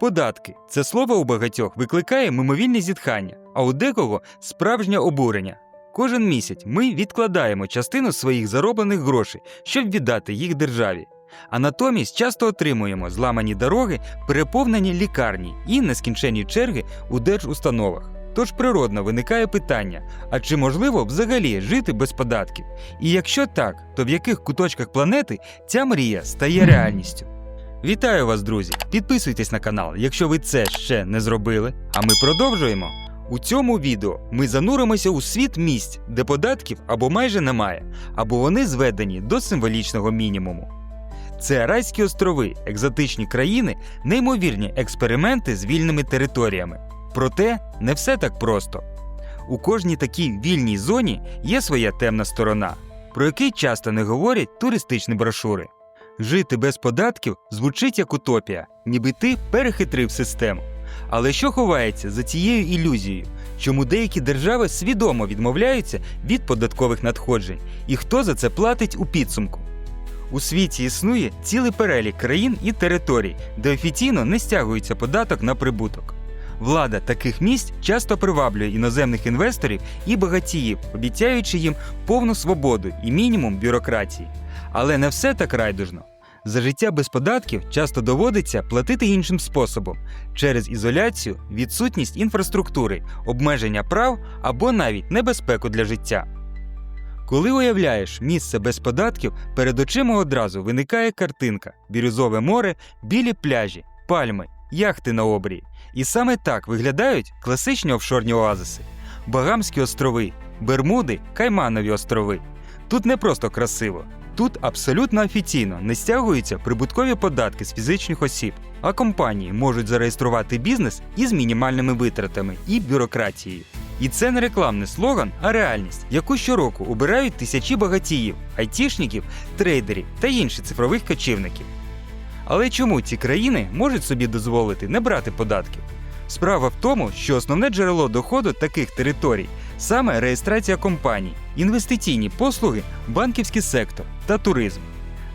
Податки це слово у багатьох викликає мимовільне зітхання, а у декого справжнє обурення. Кожен місяць ми відкладаємо частину своїх зароблених грошей, щоб віддати їх державі. А натомість часто отримуємо зламані дороги, переповнені лікарні і нескінченні черги у держустановах. Тож природно виникає питання: а чи можливо взагалі жити без податків? І якщо так, то в яких куточках планети ця мрія стає реальністю? Вітаю вас, друзі! Підписуйтесь на канал, якщо ви це ще не зробили. А ми продовжуємо. У цьому відео ми зануримося у світ місць, де податків або майже немає, або вони зведені до символічного мінімуму. Це райські острови, екзотичні країни, неймовірні експерименти з вільними територіями. Проте не все так просто. У кожній такій вільній зоні є своя темна сторона, про який часто не говорять туристичні брошури. Жити без податків звучить як утопія, ніби ти перехитрив систему. Але що ховається за цією ілюзією? Чому деякі держави свідомо відмовляються від податкових надходжень, і хто за це платить у підсумку? У світі існує цілий перелік країн і територій, де офіційно не стягується податок на прибуток. Влада таких місць часто приваблює іноземних інвесторів і багатіїв, обіцяючи їм повну свободу і мінімум бюрократії. Але не все так райдужно. За життя без податків часто доводиться платити іншим способом через ізоляцію, відсутність інфраструктури, обмеження прав або навіть небезпеку для життя. Коли уявляєш місце без податків, перед очима одразу виникає картинка: бірюзове море, білі пляжі, пальми, яхти на обрії. І саме так виглядають класичні офшорні оазиси: Багамські острови, Бермуди, Кайманові острови. Тут не просто красиво, тут абсолютно офіційно не стягуються прибуткові податки з фізичних осіб, а компанії можуть зареєструвати бізнес із мінімальними витратами і бюрократією. І це не рекламний слоган, а реальність, яку щороку обирають тисячі багатіїв, айтішників, трейдерів та інших цифрових кочівників. Але чому ці країни можуть собі дозволити не брати податків? Справа в тому, що основне джерело доходу таких територій саме реєстрація компаній, інвестиційні послуги, банківський сектор та туризм.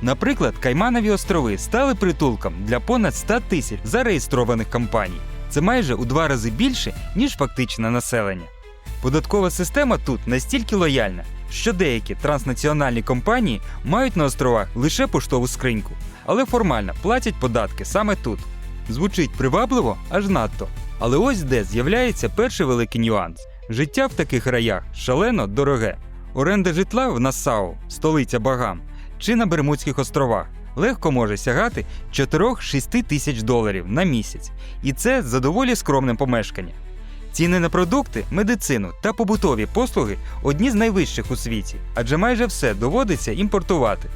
Наприклад, Кайманові острови стали притулком для понад 100 тисяч зареєстрованих компаній. Це майже у два рази більше, ніж фактичне населення. Податкова система тут настільки лояльна, що деякі транснаціональні компанії мають на островах лише поштову скриньку, але формально платять податки саме тут. Звучить привабливо аж надто. Але ось де з'являється перший великий нюанс: життя в таких раях шалено дороге. Оренда житла в Нассау, столиця Багам, чи на Бермудських островах легко може сягати 4-6 тисяч доларів на місяць, і це за доволі скромним помешканням. Ціни на продукти, медицину та побутові послуги одні з найвищих у світі, адже майже все доводиться імпортувати.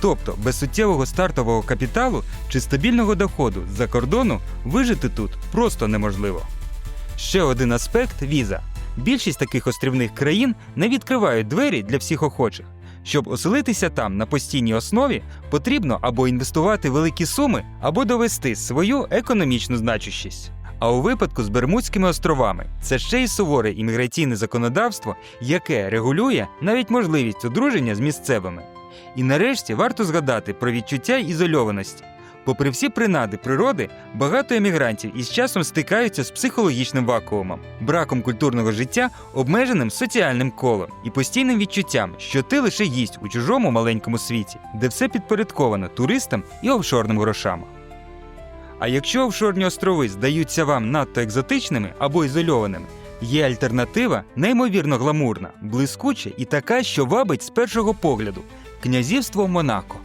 Тобто без суттєвого стартового капіталу чи стабільного доходу з-за кордону вижити тут просто неможливо. Ще один аспект віза. Більшість таких острівних країн не відкривають двері для всіх охочих. Щоб оселитися там на постійній основі, потрібно або інвестувати великі суми, або довести свою економічну значущість. А у випадку з Бермудськими островами це ще й суворе імміграційне законодавство, яке регулює навіть можливість одруження з місцевими. І нарешті варто згадати про відчуття ізольованості. Попри всі принади природи, багато емігрантів із часом стикаються з психологічним вакуумом, браком культурного життя, обмеженим соціальним колом і постійним відчуттям, що ти лише їсть у чужому маленькому світі, де все підпорядковано туристам і офшорним грошам. А якщо офшорні острови здаються вам надто екзотичними або ізольованими, є альтернатива неймовірно гламурна, блискуча і така, що вабить з першого погляду князівство Монако.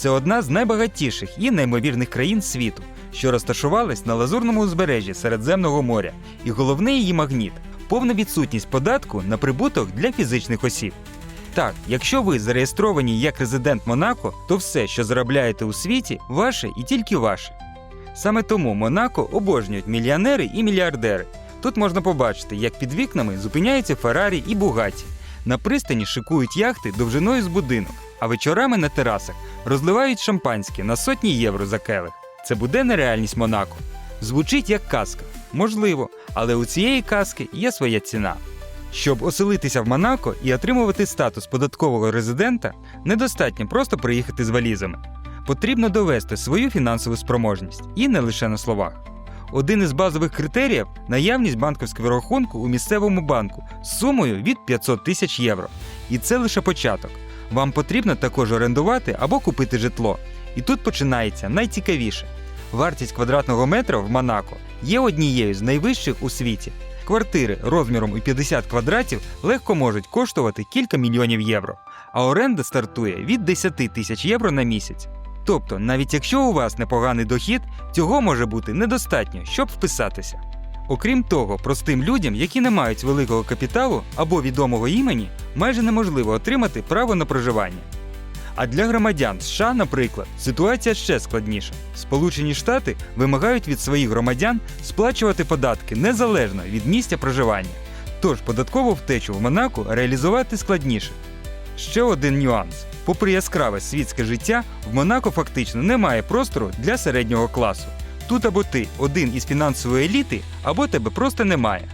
Це одна з найбагатіших і неймовірних країн світу, що розташувалась на лазурному узбережжі Середземного моря, і головний її магніт повна відсутність податку на прибуток для фізичних осіб. Так, якщо ви зареєстровані як резидент Монако, то все, що заробляєте у світі, ваше і тільки ваше. Саме тому Монако обожнюють мільйонери і мільярдери. Тут можна побачити, як під вікнами зупиняються Феррарі і Бугаті. На пристані шикують яхти довжиною з будинок, а вечорами на терасах розливають шампанське на сотні євро за келих. Це буде нереальність Монако. Звучить як казка. Можливо, але у цієї казки є своя ціна. Щоб оселитися в Монако і отримувати статус податкового резидента, недостатньо просто приїхати з валізами. Потрібно довести свою фінансову спроможність і не лише на словах. Один із базових критеріїв наявність банківського рахунку у місцевому банку з сумою від 500 тисяч євро. І це лише початок. Вам потрібно також орендувати або купити житло. І тут починається найцікавіше. Вартість квадратного метра в Монако є однією з найвищих у світі. Квартири розміром у 50 квадратів легко можуть коштувати кілька мільйонів євро, а оренда стартує від 10 тисяч євро на місяць. Тобто, навіть якщо у вас непоганий дохід, цього може бути недостатньо, щоб вписатися. Окрім того, простим людям, які не мають великого капіталу або відомого імені, майже неможливо отримати право на проживання. А для громадян США, наприклад, ситуація ще складніша. Сполучені Штати вимагають від своїх громадян сплачувати податки незалежно від місця проживання. Тож податкову втечу в Монако реалізувати складніше. Ще один нюанс: попри яскраве світське життя, в Монако фактично немає простору для середнього класу. Тут або ти один із фінансової еліти, або тебе просто немає.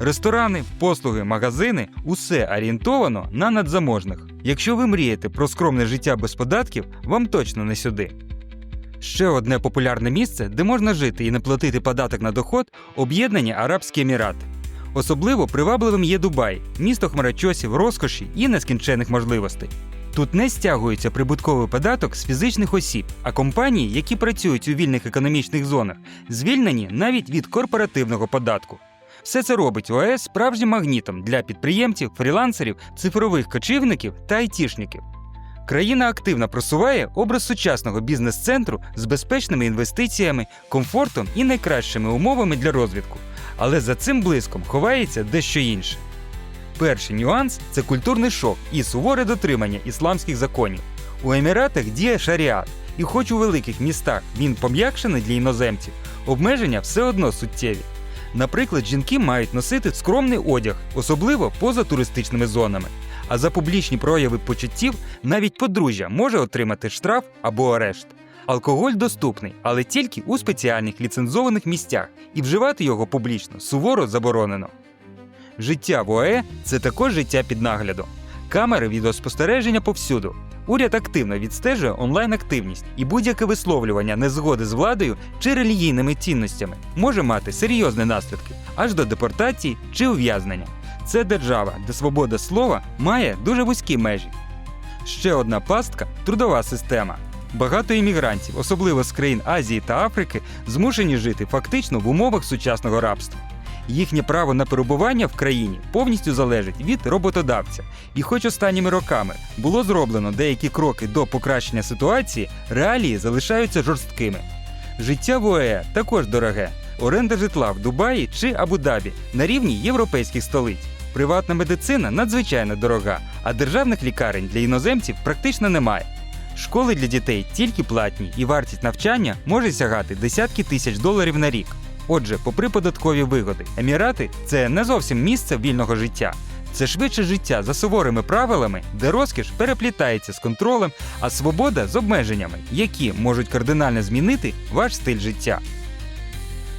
Ресторани, послуги, магазини усе орієнтовано на надзаможних. Якщо ви мрієте про скромне життя без податків, вам точно не сюди. Ще одне популярне місце, де можна жити і не платити податок на доход об'єднані Арабські Емірати. Особливо привабливим є Дубай, місто хмарочосів, розкоші і нескінчених можливостей. Тут не стягується прибутковий податок з фізичних осіб, а компанії, які працюють у вільних економічних зонах, звільнені навіть від корпоративного податку. Все це робить ОАЕС справжнім магнітом для підприємців, фрілансерів, цифрових кочівників та айтішників. Країна активно просуває образ сучасного бізнес-центру з безпечними інвестиціями, комфортом і найкращими умовами для розвитку. Але за цим блиском ховається дещо інше. Перший нюанс це культурний шок і суворе дотримання ісламських законів. У Еміратах діє шаріат, і хоч у великих містах він пом'якшений для іноземців, обмеження все одно суттєві. Наприклад, жінки мають носити скромний одяг, особливо поза туристичними зонами. А за публічні прояви почуттів навіть подружжя може отримати штраф або арешт. Алкоголь доступний, але тільки у спеціальних ліцензованих місцях, і вживати його публічно суворо заборонено. Життя в ОАЕ – це також життя під наглядом. Камери відеоспостереження повсюду. Уряд активно відстежує онлайн-активність, і будь-яке висловлювання незгоди з владою чи релігійними цінностями може мати серйозні наслідки аж до депортації чи ув'язнення. Це держава, де свобода слова має дуже вузькі межі. Ще одна пастка трудова система. Багато іммігрантів, особливо з країн Азії та Африки, змушені жити фактично в умовах сучасного рабства. Їхнє право на перебування в країні повністю залежить від роботодавця. І хоч останніми роками було зроблено деякі кроки до покращення ситуації, реалії залишаються жорсткими. Життя в ОЕ також дороге. Оренда житла в Дубаї чи Абу-Дабі на рівні європейських столиць. Приватна медицина надзвичайно дорога, а державних лікарень для іноземців практично немає. Школи для дітей тільки платні, і вартість навчання може сягати десятки тисяч доларів на рік. Отже, попри податкові вигоди, Емірати це не зовсім місце вільного життя. Це швидше життя за суворими правилами, де розкіш переплітається з контролем, а свобода з обмеженнями, які можуть кардинально змінити ваш стиль життя.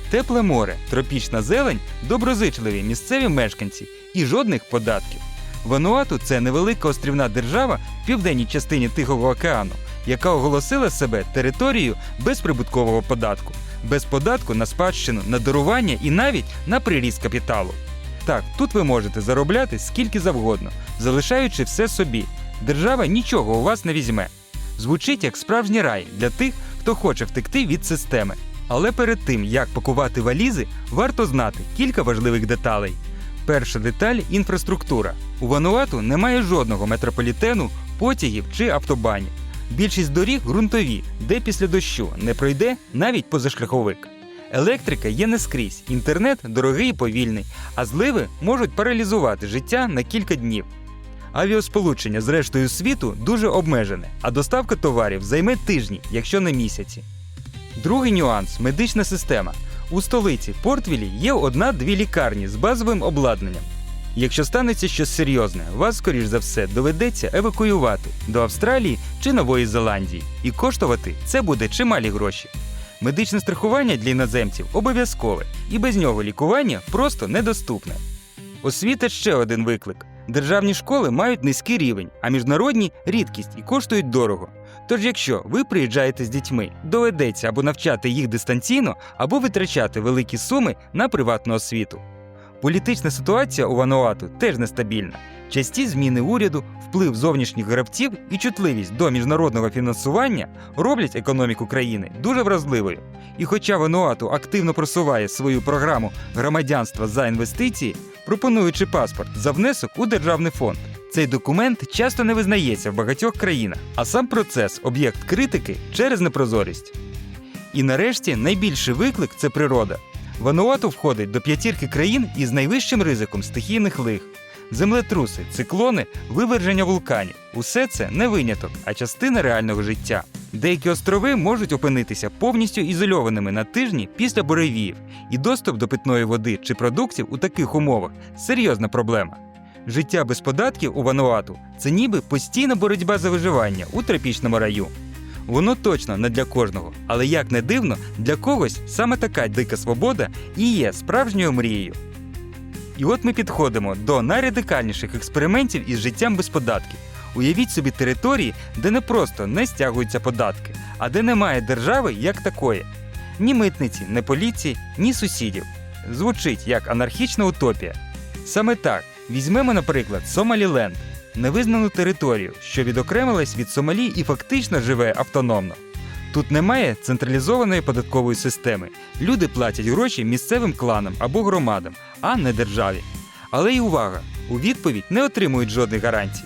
Тепле море, тропічна зелень, доброзичливі місцеві мешканці і жодних податків. Вануату це невелика острівна держава в південній частині Тихого океану, яка оголосила себе територією без прибуткового податку, без податку на спадщину, на дарування і навіть на приріст капіталу. Так, тут ви можете заробляти скільки завгодно, залишаючи все собі. Держава нічого у вас не візьме. Звучить як справжній рай для тих, хто хоче втекти від системи. Але перед тим, як пакувати валізи, варто знати кілька важливих деталей. Перша деталь інфраструктура. У Вануату немає жодного метрополітену, потягів чи автобанів. Більшість доріг ґрунтові, де після дощу не пройде навіть позашляховик. Електрика є не скрізь, інтернет дорогий і повільний, а зливи можуть паралізувати життя на кілька днів. Авіасполучення з рештою світу дуже обмежене, а доставка товарів займе тижні, якщо не місяці. Другий нюанс медична система. У столиці Портвілі є одна-дві лікарні з базовим обладнанням. Якщо станеться щось серйозне, вас, скоріш за все, доведеться евакуювати до Австралії чи Нової Зеландії, і коштувати це буде чималі гроші. Медичне страхування для іноземців обов'язкове, і без нього лікування просто недоступне. Освіта ще один виклик. Державні школи мають низький рівень, а міжнародні рідкість і коштують дорого. Тож, якщо ви приїжджаєте з дітьми, доведеться або навчати їх дистанційно, або витрачати великі суми на приватну освіту. Політична ситуація у Вануату теж нестабільна. Часті зміни уряду, вплив зовнішніх гравців і чутливість до міжнародного фінансування роблять економіку країни дуже вразливою. І хоча Вануату активно просуває свою програму громадянства за інвестиції, пропонуючи паспорт за внесок у державний фонд. Цей документ часто не визнається в багатьох країнах, а сам процес об'єкт критики через непрозорість. І нарешті найбільший виклик це природа. Вануату входить до п'ятірки країн із найвищим ризиком стихійних лих. Землетруси, циклони, виверження вулканів усе це не виняток, а частина реального життя. Деякі острови можуть опинитися повністю ізольованими на тижні після буревіїв, і доступ до питної води чи продуктів у таких умовах серйозна проблема. Життя без податків у Вануату це ніби постійна боротьба за виживання у тропічному раю. Воно точно не для кожного, але як не дивно, для когось саме така дика свобода і є справжньою мрією. І от ми підходимо до найрадикальніших експериментів із життям без податків. Уявіть собі території, де не просто не стягуються податки, а де немає держави як такої. Ні митниці, ні поліції, ні сусідів. Звучить як анархічна утопія. Саме так візьмемо, наприклад, Сомаліленд, невизнану територію, що відокремилась від Сомалі і фактично живе автономно. Тут немає централізованої податкової системи. Люди платять гроші місцевим кланам або громадам, а не державі. Але й увага! У відповідь не отримують жодних гарантій.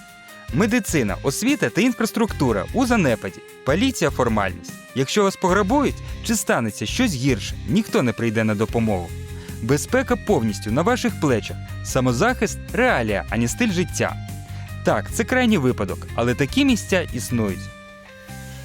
Медицина, освіта та інфраструктура у занепаді, поліція формальність. Якщо вас пограбують чи станеться щось гірше, ніхто не прийде на допомогу. Безпека повністю на ваших плечах, самозахист реалія, а не стиль життя. Так, це крайній випадок, але такі місця існують.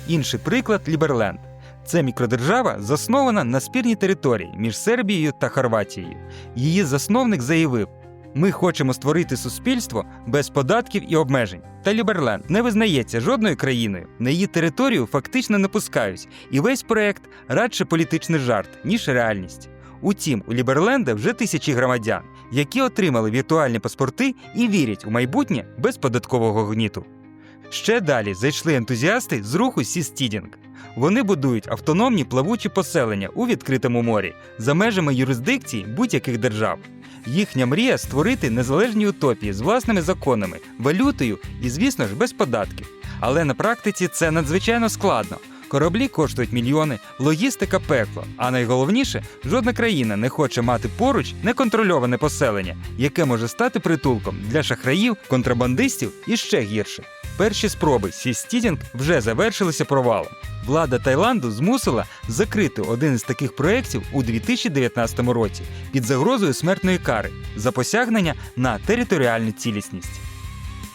Інший приклад Ліберленд. Це мікродержава, заснована на спірній території між Сербією та Хорватією. Її засновник заявив: ми хочемо створити суспільство без податків і обмежень. Та Ліберленд не визнається жодною країною. На її територію фактично не пускають, і весь проект радше політичний жарт, ніж реальність. Утім, у Ліберленда вже тисячі громадян, які отримали віртуальні паспорти і вірять у майбутнє без податкового гніту. Ще далі зайшли ентузіасти з руху Сістідінг. Вони будують автономні плавучі поселення у відкритому морі за межами юрисдикції будь-яких держав. Їхня мрія створити незалежні утопії з власними законами, валютою і, звісно ж, без податків. Але на практиці це надзвичайно складно. Кораблі коштують мільйони, логістика пекло. А найголовніше, жодна країна не хоче мати поруч неконтрольоване поселення, яке може стати притулком для шахраїв, контрабандистів і ще гірше. Перші спроби Сістідінг вже завершилися провалом. Влада Таїланду змусила закрити один із таких проєктів у 2019 році під загрозою смертної кари за посягнення на територіальну цілісність.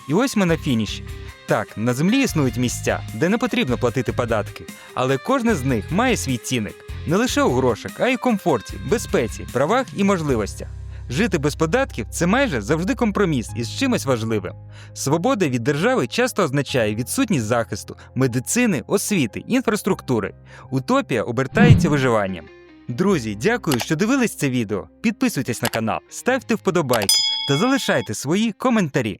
І ось ми на фініші. Так, на землі існують місця, де не потрібно платити податки, але кожне з них має свій цінник не лише у грошах, а й у комфорті, безпеці, правах і можливостях. Жити без податків це майже завжди компроміс із чимось важливим. Свобода від держави часто означає відсутність захисту, медицини, освіти, інфраструктури. Утопія обертається виживанням. Друзі, дякую, що дивились це відео. Підписуйтесь на канал, ставте вподобайки та залишайте свої коментарі.